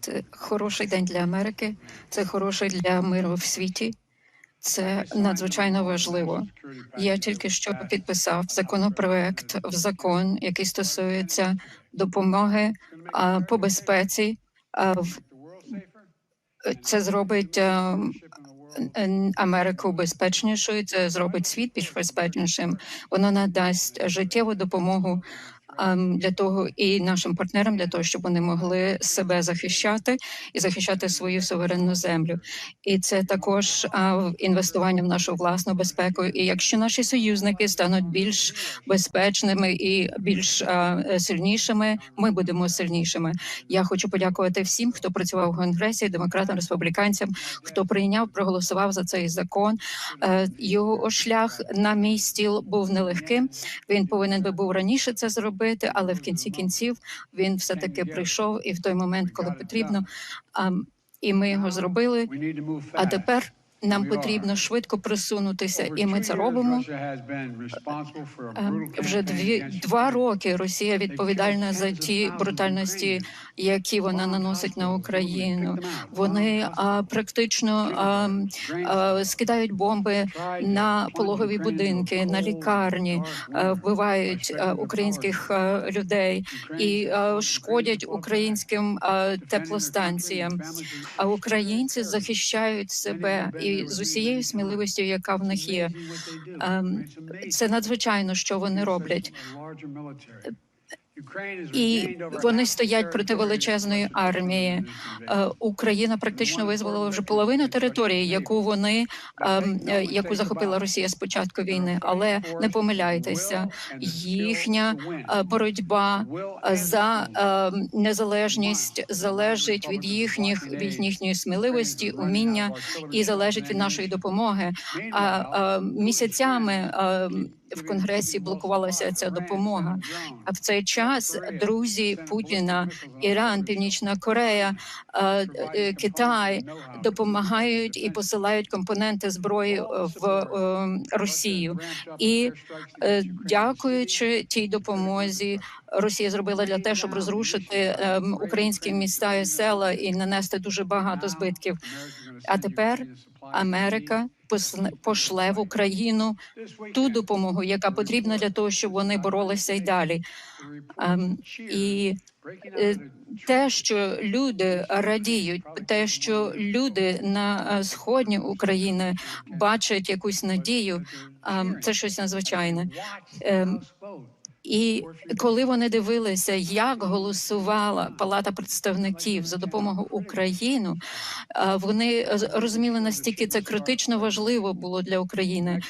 Це хороший день для Америки, це хороший для миру в світі. Це надзвичайно важливо. Я тільки що підписав законопроект в закон, який стосується допомоги а, по безпеці. А, в- це зробить а, Америку безпечнішою. Це зробить світ більш безпечнішим. Воно надасть життєву допомогу для того і нашим партнерам для того, щоб вони могли себе захищати і захищати свою суверенну землю. І це також в- інвестування в нашу власну безпеку. І якщо наші союзники стануть більш безпечними і більш сильнішими, ми будемо сильнішими. Я хочу подякувати всім, хто працював у конгресі, демократам, республіканцям, хто прийняв, проголосував за цей закон. Е, Його шлях на мій стіл був нелегким. Він повинен би був раніше це зробити, але в кінці кінців він все таки прийшов і в той момент, коли потрібно. І ми його зробили. А тепер нам потрібно швидко присунутися, і ми це робимо. Ем, Вже дві два роки Росія відповідальна за ті брутальності, які вона наносить на Україну. Вони а, практично а, а, скидають бомби на пологові будинки, на лікарні, а, вбивають а, українських а, людей і а, шкодять українським а, теплостанціям. А українці захищають себе і з усією сміливістю, яка в них є. Ем, Це надзвичайно, що вони роблять. І вони стоять проти величезної армії. Е, Україна практично визволила вже половину території, яку вони ем, е, яку захопила Росія з початку війни. Але не помиляйтеся, їхня е, боротьба за незалежність залежить від їхніх від їхньої сміливості, уміння і залежить від нашої допомоги. А місяцями в конгресі блокувалася ця допомога. А в цей час друзі Путіна, Іран, Північна Корея, е, е, Китай допомагають і посилають компоненти зброї в е, Росію. І дякуючи тій допомозі, Росія зробила для те, щоб розрушити ем, українські міста і села і нанести дуже багато збитків. А тепер Америка пошле в Україну ту допомогу, яка потрібна для того, щоб вони боролися й далі. Ем, і е, те, що люди радіють, те, що люди на сході України бачать якусь надію, ем, це щось надзвичайне. І коли вони дивилися, як голосувала Палата представників за допомогу Україну, е, вони розуміли настільки це критично важливо було для України.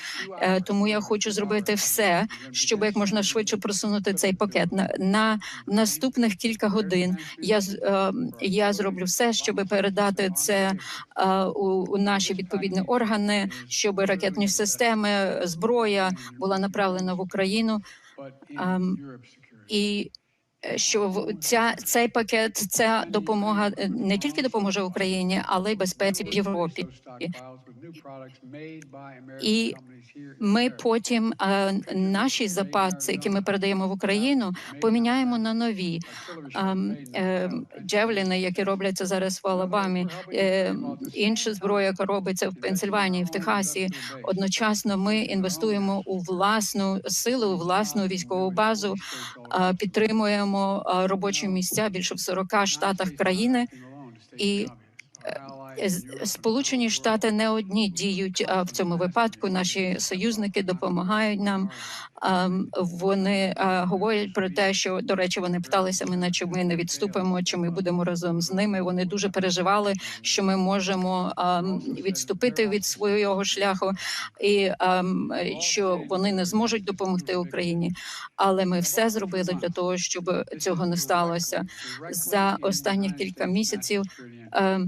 Е, Тому я хочу зробити все, щоб як можна швидше просунути цей пакет на, на наступних кілька годин. Я е, я зроблю все, щоб передати це у, у наші відповідні органи, щоб ракетні системи, зброя була направлена в Україну. Ем, і е, що ця цей пакет, ця допомога е, не тільки допоможе Україні, але й безпеці в Європі. І Ми потім е, наші запаси, які ми передаємо в Україну, поміняємо на нові Ем, е, джевліни, які робляться зараз в Алабамі, інша зброя, яка робиться в Пенсильванії, в Техасі. Одночасно ми інвестуємо у власну силу, у власну військову базу, підтримуємо робочі місця більше в 40 штатах країни. І е, Сполучені Штати не одні діють в цьому випадку. Наші союзники допомагають нам. Вони говорять про те, що до речі, вони питалися мене, чи ми не відступимо, чи ми будемо разом з ними. Вони дуже переживали, що ми можемо відступити від свого шляху, і що вони не зможуть допомогти Україні. Але ми все зробили для того, щоб цього не сталося. За останніх кілька місяців ем, е,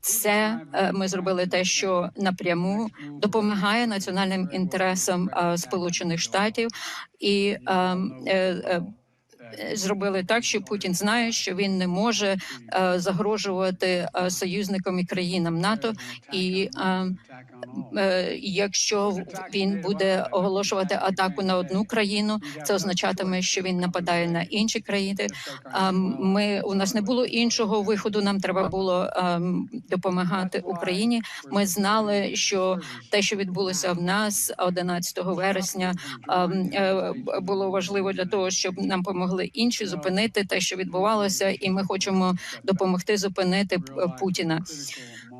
це е, ми зробили те, що напряму допомагає національним інтересам е, Сполучених Штатів. І ем, е, е, е, зробили так, що Путін знає, що він не може е, загрожувати е, союзникам і країнам НАТО, і ем, е, якщо він буде оголошувати атаку на одну країну, це означатиме, що він нападає на інші країни. Ми у нас не було іншого виходу. Нам треба було допомагати Україні. Ми знали, що те, що відбулося в нас 11 вересня, е, було важливо для того, щоб нам помогли інші зупинити те, що відбувалося, і ми хочемо допомогти зупинити Путіна.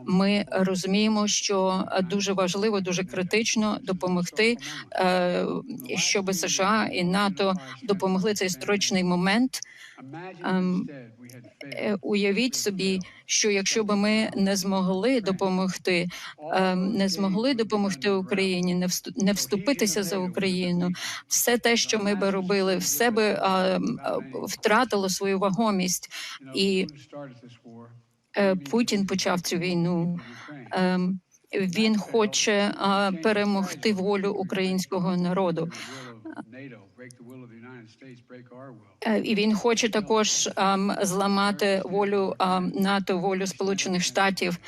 Ми розуміємо, що е, дуже важливо, дуже критично допомогти, е, щоб США і НАТО допомогли цей історичний момент. Ем, Е, Уявіть собі, що якщо би ми не змогли допомогти, ем, не змогли допомогти Україні, не всту- вступитися за Україну, все те, що ми би робили, все би ем, втратило свою вагомість. І Путін почав цю війну. Ем, Він хоче перемогти волю українського народу. Е, І він хоче також зламати волю НАТО, волю Сполучених Штатів.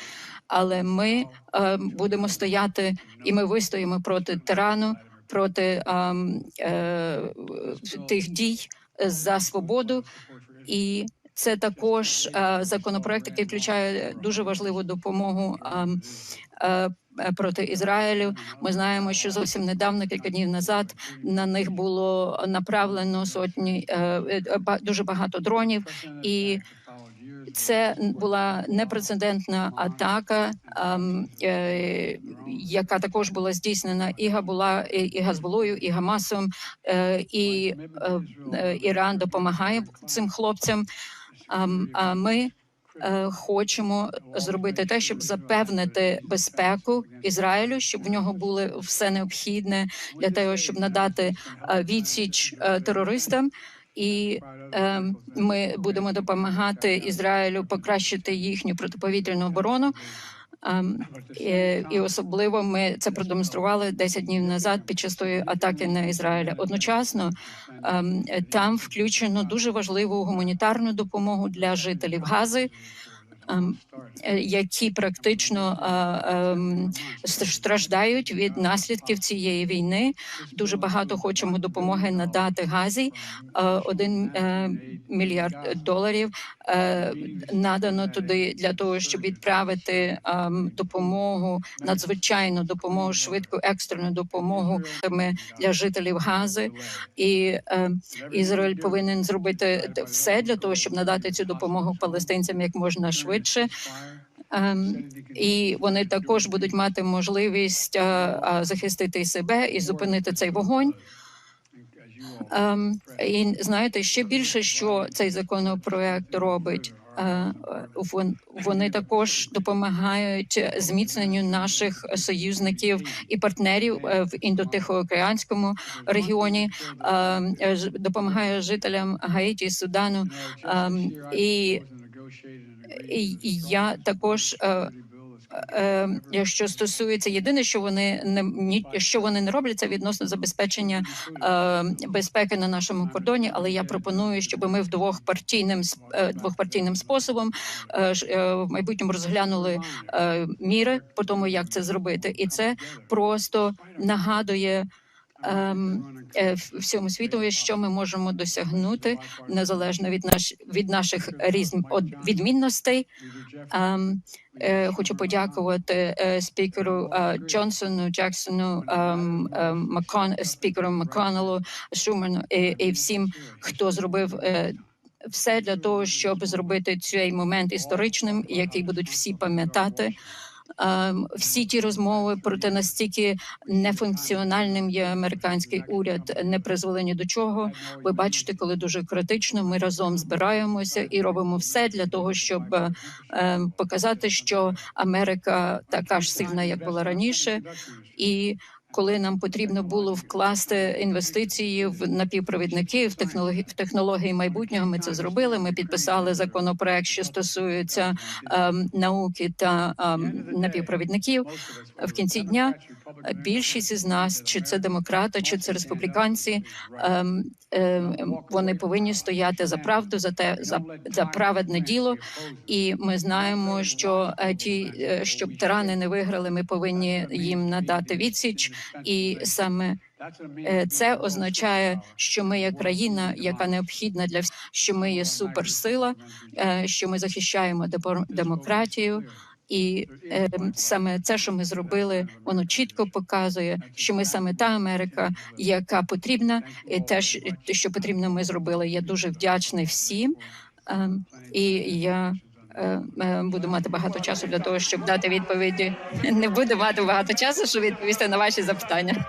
Але ми ем, будемо стояти, і ми вистоїмо проти тирану, проти е, тих дій за свободу. І це також е, законопроект, який включає дуже важливу допомогу ам, е, е, проти Ізраїлю. Ми знаємо, що зовсім недавно, кілька днів назад, на них було направлено сотні дуже багато дронів, і це була непрецедентна атака, ем, яка також була здійснена і Габула, і, Газболою, і Гамасом. І Іран допомагає цим хлопцям. Ем, а ми е, хочемо зробити те, щоб запевнити безпеку Ізраїлю, щоб в нього було все необхідне для того, щоб надати е, відсіч е, терористам. І е, ми будемо допомагати Ізраїлю покращити їхню протиповітряну оборону. Ем, і, особливо ми це продемонстрували 10 днів назад під час тої атаки на Ізраїля. Одночасно ем, там включено дуже важливу гуманітарну допомогу для жителів Гази. Ем, е, Які практично е, ем, ст- страждають від наслідків цієї війни, дуже багато хочемо допомоги надати газі. Е, Один мільярд доларів надано туди для того, щоб відправити ем, допомогу, надзвичайну допомогу, швидку екстрену допомогу для жителів Гази. І Ізраїль повинен зробити все для того, щоб надати цю допомогу палестинцям як можна швидше. Ем, і вони також будуть мати можливість е, е, захистити себе і зупинити цей вогонь. Ем, і знаєте, ще більше, що цей законопроект робить. е, Вони також допомагають зміцненню наших союзників і партнерів в індотихоокеанському регіоні, ем, допомагає жителям Гаїті, Судану. і я також е, е, що стосується єдине, що вони не що вони не роблять, це відносно забезпечення е, безпеки на нашому кордоні. Але я пропоную, щоб ми вдвох партійним с- е, двохпартійним способом е, е, в майбутньому розглянули е, міри по тому, як це зробити, і це просто нагадує. Ем, е, всьому світу, що ми можемо досягнути незалежно від наш від наших різн од- відмінностей. Ем, е, Хочу подякувати е, спікеру Джонсону, Джексону, ем, ем, спікеру Макконелу, Шуману і, і всім, хто зробив. Все для того, щоб зробити цей момент історичним, який будуть всі пам'ятати. Ем, Всі ті розмови про те, настільки нефункціональним є американський уряд, не призвели ні до чого. Ви бачите, коли дуже критично ми разом збираємося і робимо все для того, щоб е, е, показати, що Америка така ж сильна, як була раніше, і коли нам потрібно було вкласти інвестиції в напівпровідники, в технології в технології майбутнього, ми це зробили. Ми підписали законопроект, що стосується ем, науки та ем, напівпровідників. В кінці дня більшість із нас, чи це демократи, чи це республіканці, ем, ем, вони повинні стояти за правду, за те за, за праведне діло. І ми знаємо, що е, ті, е, щоб тирани не виграли, ми повинні їм надати відсіч, і саме е, це означає, що ми є країна, яка необхідна для всіх, що ми є суперсила, що ми захищаємо демократію. І е, саме це, що ми зробили, воно чітко показує, що ми саме та Америка, яка потрібна, і те, що- потрібно, ми зробили. Я дуже вдячний всім, е, і я е, е, буду мати багато часу для того, щоб дати відповіді. Не буду мати багато часу, щоб відповісти на ваші запитання.